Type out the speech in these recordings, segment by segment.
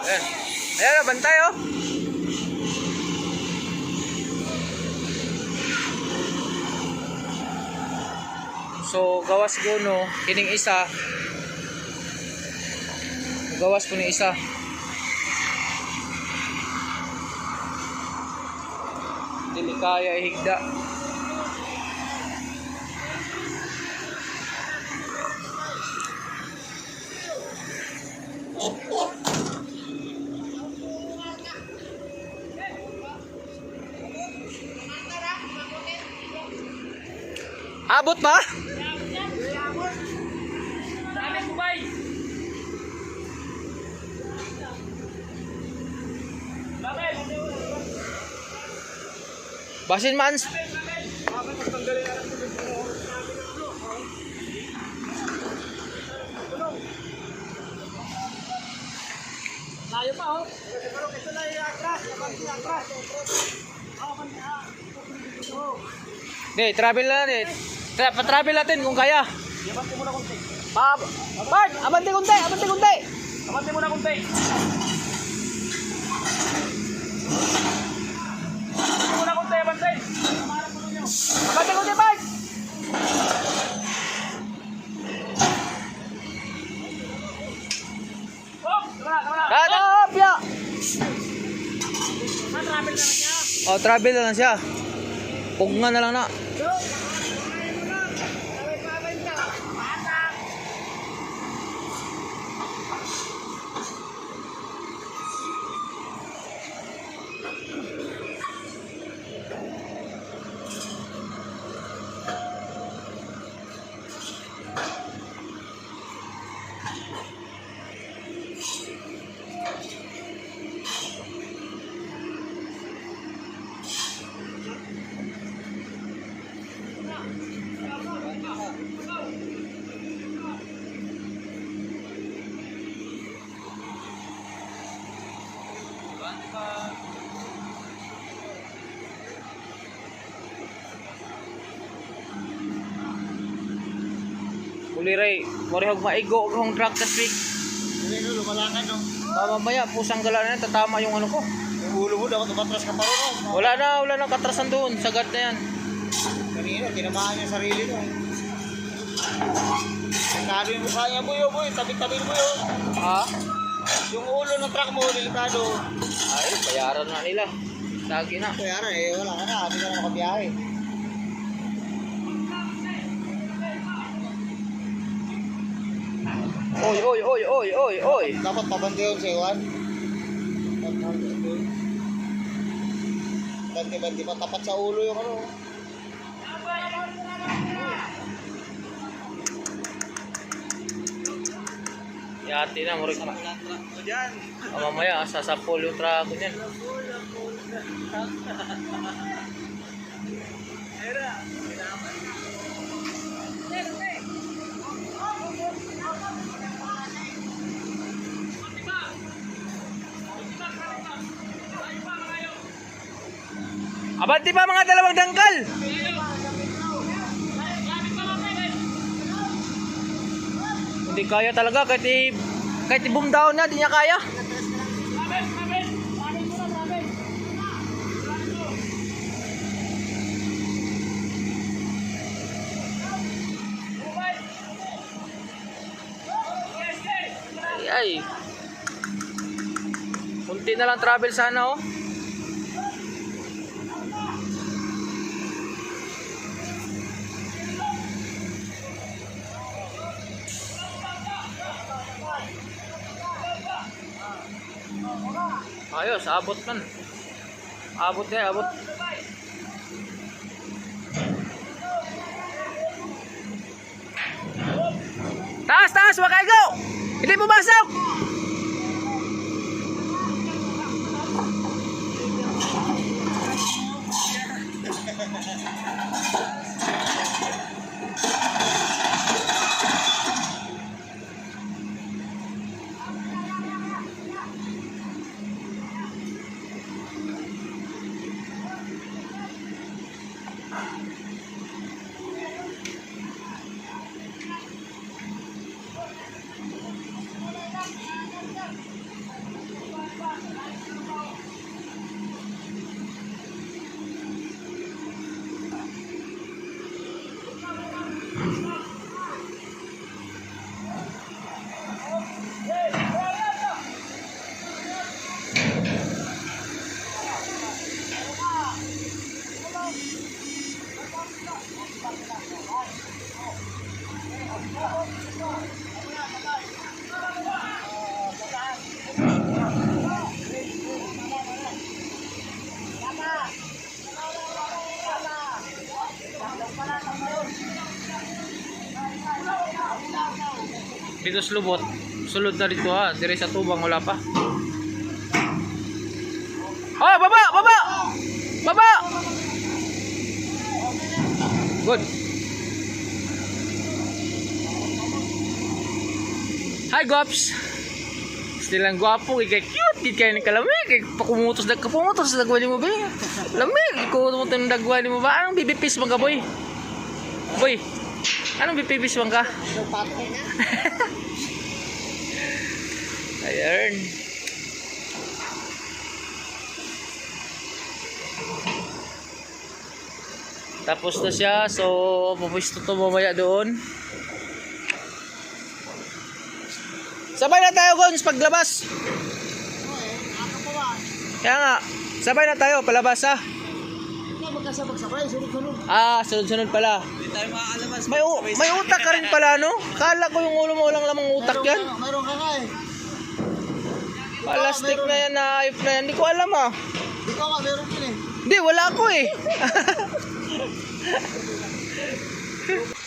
Ayan. Ayan, oh, bantay oh. So, gawas ko no, kining isa. Gawas po ni isa. Dili kaya ihigda. Abot ba? Basin man. Layo pa oh. Pero ito na yung atras. Yung atras. Di, travel na natin. Tra pa-travel natin kung kaya. Abante mo na kunti. Pa Bart, abante kunti, abante kunti. Abante mo na kunti. Abante mo na kunti, abante. Abante kunti, Bart. Oh. Na-travel na niya. Oh, travel na lang siya. Pugnga na lang na. Uliray, morihog maigo kung truck this week. Hindi no, lumalakan no. Mamamaya, pusang gala na yan, tatama yung ano ko. Yung ulo mo dapat umatras ka pa rin no. Wala na, wala na katrasan doon. Sagad na yan. Kanina, tinamaan yung sarili no. Delikado yung mukha niya boy, oh boy. Tabi-tabi mo yun. Ha? Yung ulo ng truck mo, delikado. Ay, bayaran na nila. Lagi na. Kaya na eh, wala ka na. Hindi ka na makabiyahe. Oy, oy, oy, oy, oy, oy. Dapat pabante yun sa iwan. Bante-bante pa tapat sa ulo yung ano. Yati na, murig dyan. Oh, mamaya, sasapol yung trago niyan. Abanti pa mga dalawang dangkal! Hindi kaya talaga kahit i kahit i-boom down na, di niya kaya. Ay, ay. Kunti na lang travel sana oh. Ayos, abot man. Abot na, abot. Taas, taas, wag kayo go! Hindi pumasok! Dito sa lubot. Sulod na dito ha. Dire sa tubang wala pa. Ah, baba! Baba! Baba! Good. Hi, Gops! Still ang gwapo, kay cute, di kayo ng kalamig, kay pakumutos na kapumutos sa dagwa ni mo ba? Lamig, ikaw mo ng dagwa ni mo ba? Anong bibipis mo ka, boy? Boy, anong mo ka? Ayan. Tapos na siya, so pupusto to mamaya doon. Sabay na tayo, Gons, paglabas. Kaya nga, sabay na tayo, palabas ha. Magkasabag-sabay, sunod-sunod. Ah, sunod-sunod pala. Hindi tayo makaalabas. May, u- may utak ka rin pala, no? Kala ko yung ulo mo walang lamang utak yan. Mayroon ka nga eh. Plastic na yan, na ayop na yan. Hindi ko alam ah. Ikaw nga, meron din eh. Hindi, wala ako eh.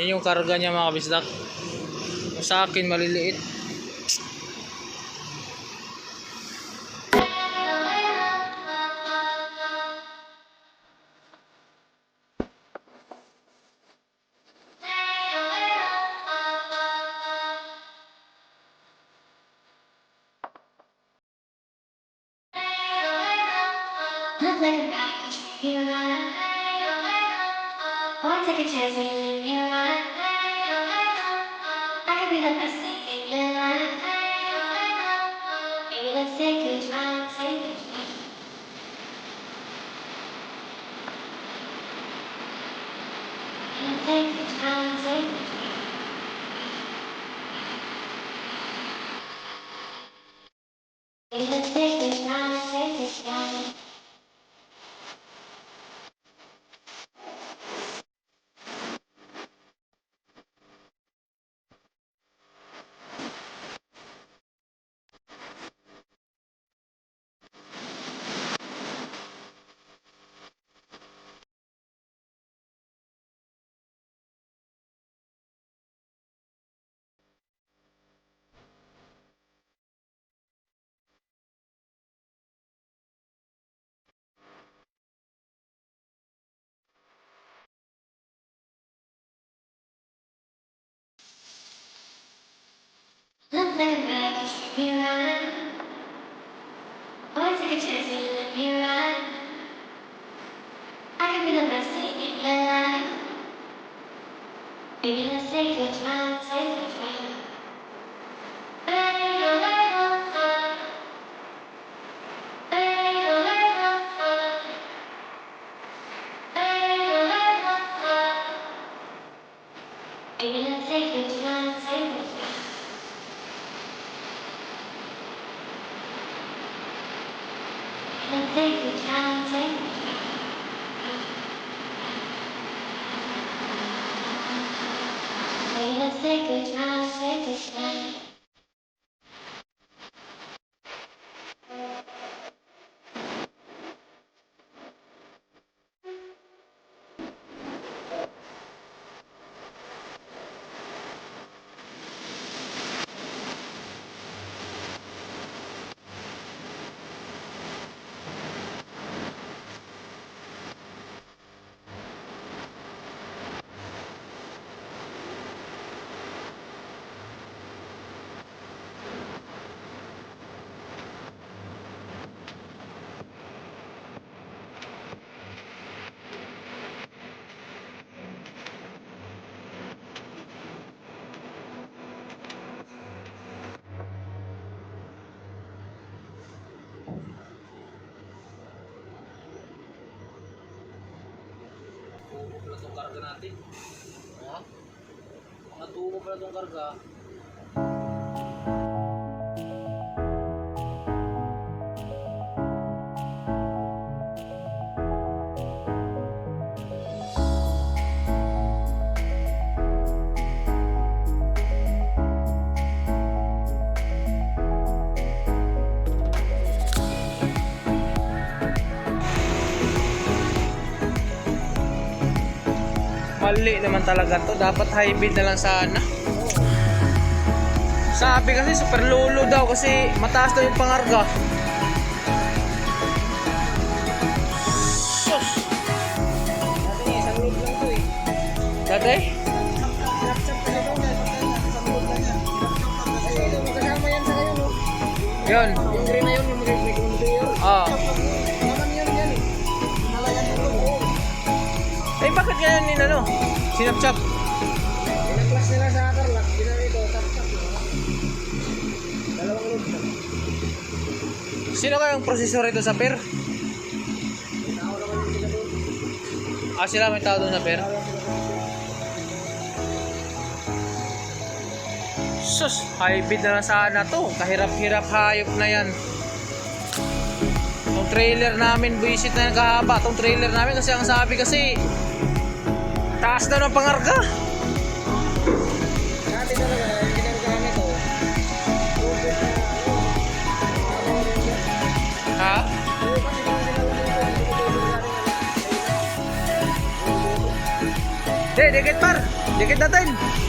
Yan yung karga niya mga kabisdak. Sa akin maliliit. feel like in take a time, take a time. Milan. What's it, Milan? tubo pala itong karga natin. Ha? Mga tubo pala itong karga. Mali naman talaga to. Dapat bid na lang sana. Sabi kasi super lolo daw kasi mataas daw yung pangarga. Sus! Dati isang load lang to eh. Dati? Yun. Yung green na yun, yung may bakit ganyan ni ano? Sinapchap. Pinaklas nila sa Carlac, ginamit ito, tap-tap. no? Dalawang load lang. Sino kayang prosesor ito sa PER? Tao naman yung sila doon. Ah, sila may tao doon sa PER? Tao. Sus, high bid na lang sana to. Kahirap-hirap hayop na yan. Itong trailer namin, buisit na kahaba. Itong trailer namin kasi ang sabi kasi taas na ng pangarga. Dati talaga. Ha? Hindi ko ano, Di, dikit par. Dikit natin.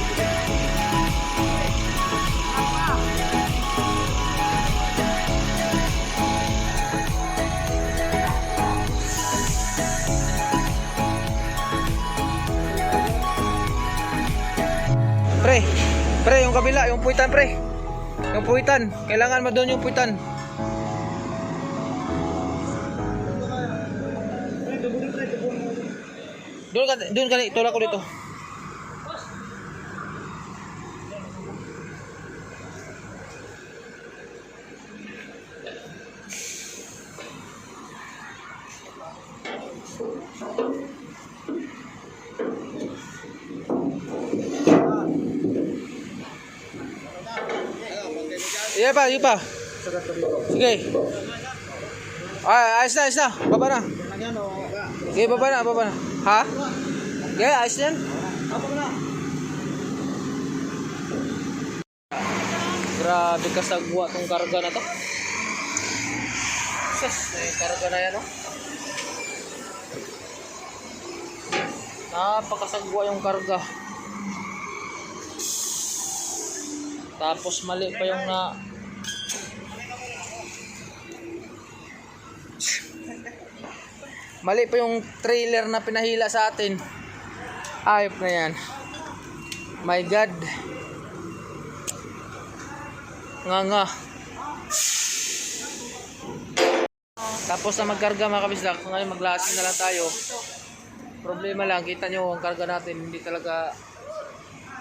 Pre, pre, yung kabila, yung puwitan, pre. Yung puwitan, kailangan mo yung puwitan. Doon ka, doon ka, tulak ko dito. Iya pa, iya pa. Sige. Ay, ayos na, ayos na. Baba na. Sige, baba na, baba na. Ha? Sige, ayos na yan. Grabe kasagwa tong karga na to. Sus, eh, karga na yan, oh. Napakasagwa yung karga. Tapos mali pa yung na... Mali pa yung trailer na pinahila sa atin. Ayop na yan. My God. Nga nga. Tapos na magkarga mga kabisdak, ngayon maglasin na lang tayo. Problema lang, kita nyo ang karga natin, hindi talaga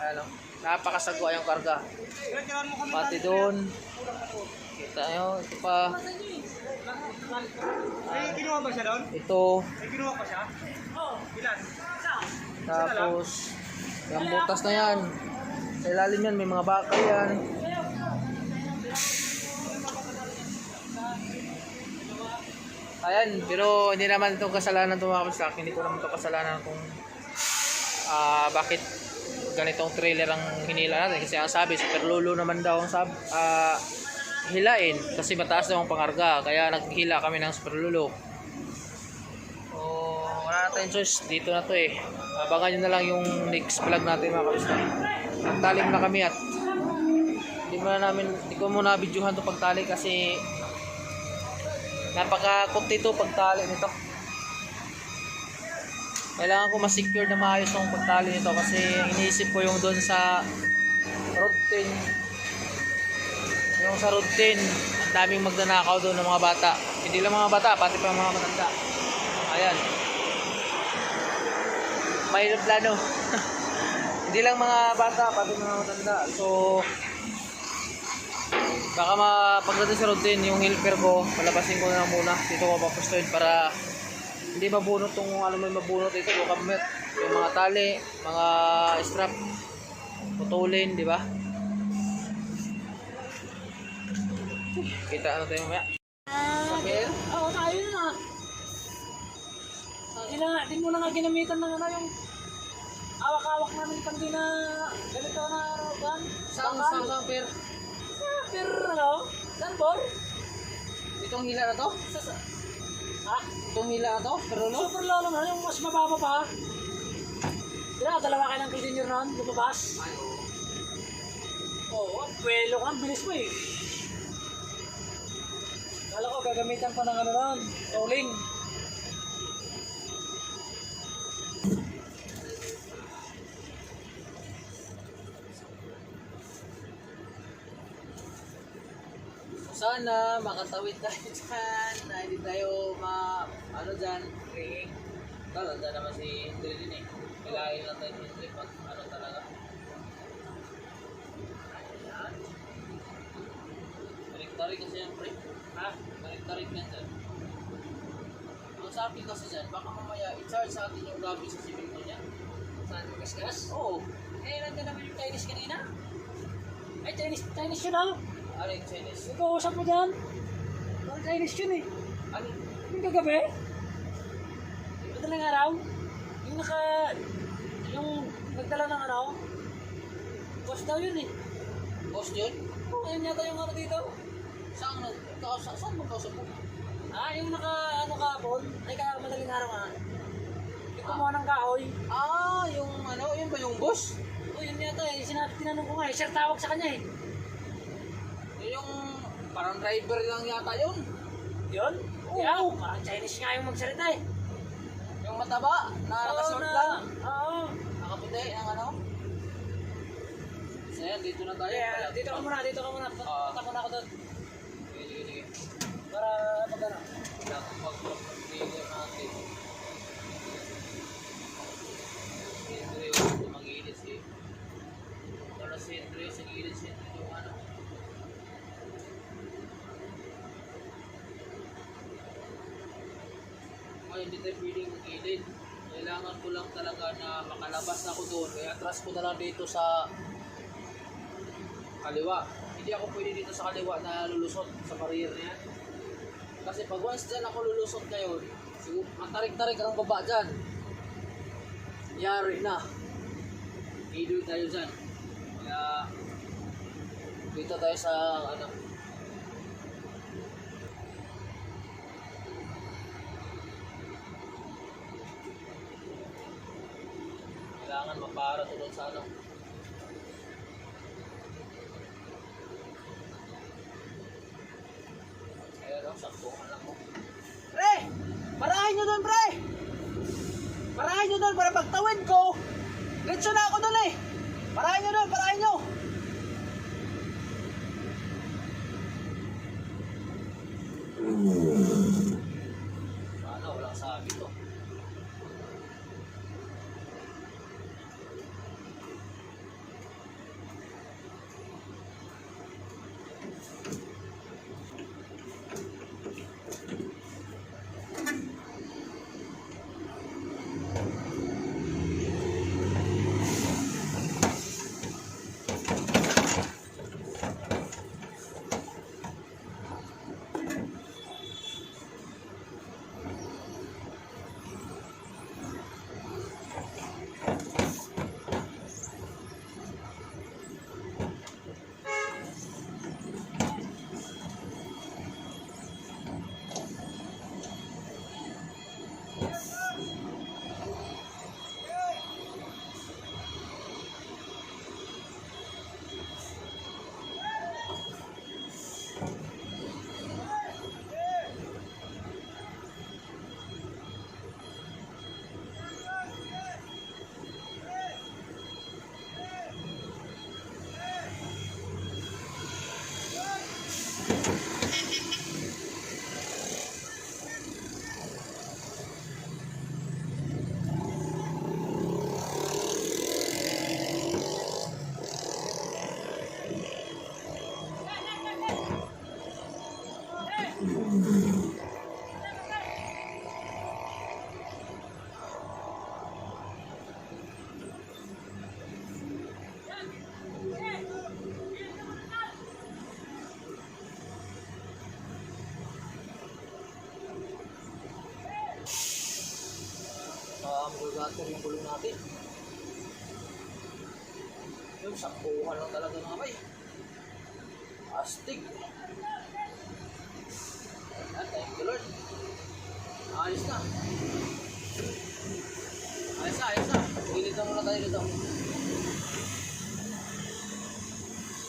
ano, napakasagwa yung karga. Pati doon, kita nyo, ito pa, May kinuha ba siya doon? ito, May kinuha pa siya? Oo. Ilan? tapos, yung butas na yan. Sa ilalim yan, may mga bakal yan. Ayan, pero hindi naman itong kasalanan tumawag sa akin. Hindi ko naman ito kasalanan kung ah bakit ganitong trailer ang hinila natin. Kasi ang sabi, super lulo naman daw ang sab ah, hilain. Kasi mataas daw ang pangarga. Kaya naghila kami ng super lulo. So, wala na tayong choice. Dito na to eh. Abangan nyo na lang yung next vlog natin mga kabista. Nagtaling na kami at hindi mo na namin, hindi ko muna videohan to pagtali kasi napaka-kunti to pagtali nito. Kailangan ko ma-secure na maayos tong pagtali nito kasi iniisip ko yung doon sa routine. Yung sa routine, ang daming magnanakaw doon ng mga bata. Hindi lang mga bata, pati pa mga matanda. Ayan. May plano. Hindi lang mga bata, pati mga matanda. So, baka mapagdating sa routine yung helper ko, palabasin ko na muna. Dito ko papustuin para hindi mabunot tong ano may mabunot ito. Baka mamaya yung mga tali, mga strap, putulin, di ba? Kita ano tayo mamaya. Sabihin? Oo, tayo na. Ina, di mo na nga ginamitan ng ano yung awak-awak namin pang di na ganito na ban. Saan, saan, saan, per? Ah, pero ano? Saan, Bor? Itong hila na to? Sa, sa, ha? Itong hila na to? Pero no? Super lolo na, yung mas mababa pa. Kaya dalawa kayo ng cleaner nun, lumabas. Ay, oo. Oo, pwelo ka, bilis mo eh. Gagamitan pa ng ano nun, rolling. Sana makatawid tayo dyan. Na hindi tayo ma... Ano dyan? Ringing. Tala, dyan naman si Hendry din eh. Kailangan lang tayo si Hendry pag ano talaga. Ayan. Tarik-tarik kasi yan, pre. Ha? Tarik-tarik yan dyan. Ang sa akin kasi dyan, baka mamaya i-charge sa atin yung gabi sa simento niya. Saan mo kaskas? Oo. Eh, nandun naman yung Chinese kanina. Ay, Chinese, Chinese yun ah. Ano yung Chinese? Ikaw-usap mo dyan. Parang Chinese yun eh. Ano? Yung kagabi. Madaling araw. Yung naka... Yung nagdala ng ano. Boss daw yun eh. Boss yun? Oo, ayun yata yung ano dito. Saan, nag- ka- sa- saan mo kausap mo? Ah, yung naka ano kahapon. Ay, kaya madaling araw nga. Yung kumuha ng kahoy. Ah, yung ano, yun ba yung boss? Oh, yun yata eh. Sinabi, tinanong ko nga eh. Sir, tawag sa kanya eh. Yun yung parang driver lang yata yun. Yun? Oo. Yeah, parang Chinese nga yung magsalita eh. Yung mataba, na Oo, lang. Oo. Nakaputi, ang ano. So yan, dito na tayo. Yeah, dito ka muna, dito ka muna. Oo. Punta muna ako doon. Para pag ano. Lang, pag-pag-pag-pag natin. Siyempre, yung mag-iinit si... Para si Andre, sa gilid si Andre yung ano. Ngayon, hindi tayo pwedeng mag-gilid. Kailangan ko lang talaga na makalabas ako doon. Kaya atras ko na lang dito sa kaliwa. Hindi ako pwede dito sa kaliwa na lulusot sa barrier na yan. Kasi pag once dyan ako lulusot ngayon, matarik-tarik ang baba dyan. Yari na. Idoy tayo dyan. Kaya dito tayo sa ano. Kailangan mapara doon sa ano. Diretso na ako doon eh. Parahin nyo doon, saktuhan lang talaga mga bay. Astig. Ayan, thank you Lord. Ayos na. Ayos na, ayos na. Pilit na tayo dito.